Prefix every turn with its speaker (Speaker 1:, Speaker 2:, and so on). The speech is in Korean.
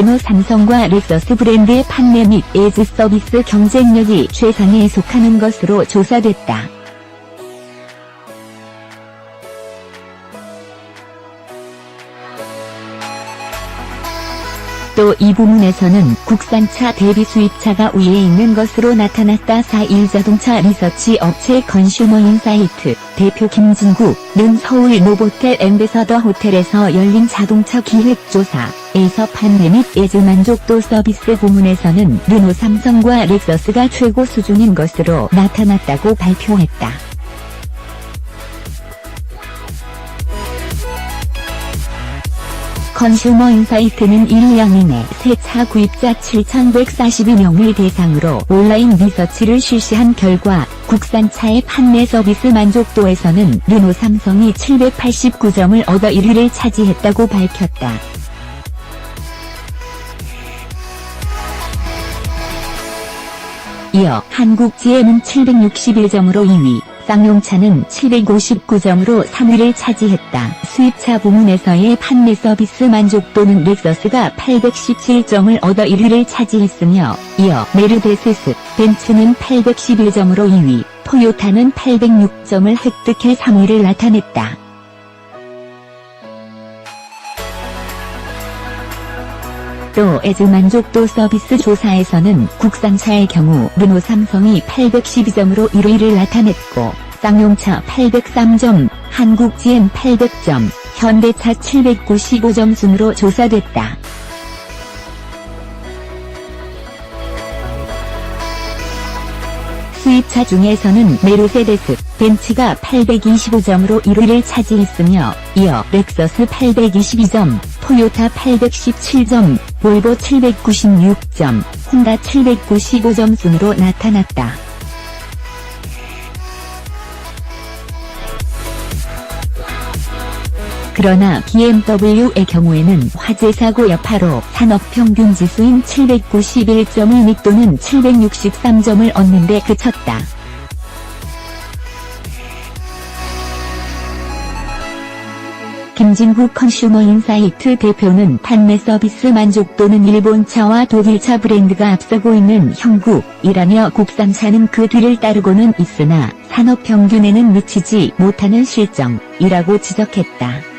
Speaker 1: 르노 삼성과 렉서스 브랜드의 판매 및 에즈 서비스 경쟁력이 최상에 속하는 것으로 조사됐다. 또 이 부문에서는 국산차 대비 수입차가 우위에 있는 것으로 나타났다. 4일 자동차 리서치 업체 컨슈머 인사이트 대표 김진구 는 서울 노보텔 엠베서더 호텔에서 열린 자동차 기획조사 에서 판매 및 예즈 만족도 서비스 부문에서는 르노 삼성과 렉서스가 최고 수준인 것으로 나타났다고 발표했다. 컨슈머 인사이트는 1년 이내 새차 구입자 7,142명을 대상으로 온라인 리서치를 실시한 결과 국산차의 판매 서비스 만족도에서는 르노 삼성이 789점을 얻어 1위를 차지했다고 밝혔다. 이어 한국 GM은 761점으로 2위, 쌍용차는 759점으로 3위를 차지했다. 수입차 부문에서의 판매 서비스 만족도는 렉서스가 817점을 얻어 1위를 차지했으며, 이어 메르데스, 벤츠는 811점으로 2위, 토요타는 806점을 획득해 3위를 나타냈다. 또 에즈 만족도 서비스 조사에서는 국산차의 경우 르노 삼성이 812점으로 1위를 나타냈고 쌍용차 803점, 한국 GM 800점, 현대차 795점 순으로 조사됐다. 수입차 중에서는 메르세데스, 벤츠가 825점으로 1위를 차지했으며, 이어 렉서스 822점, 토요타 817점, 볼보 796점, 혼다 795점 순으로 나타났다. 그러나 BMW의 경우에는 화재 사고 여파로 산업 평균 지수인 791점을 밑도는 763점을 얻는 데 그쳤다. 김진구 컨슈머 인사이트 대표는 판매 서비스 만족도는 일본차와 독일차 브랜드가 앞서고 있는 형국이라며 국산차는 그 뒤를 따르고는 있으나 산업 평균에는 미치지 못하는 실정이라고 지적했다.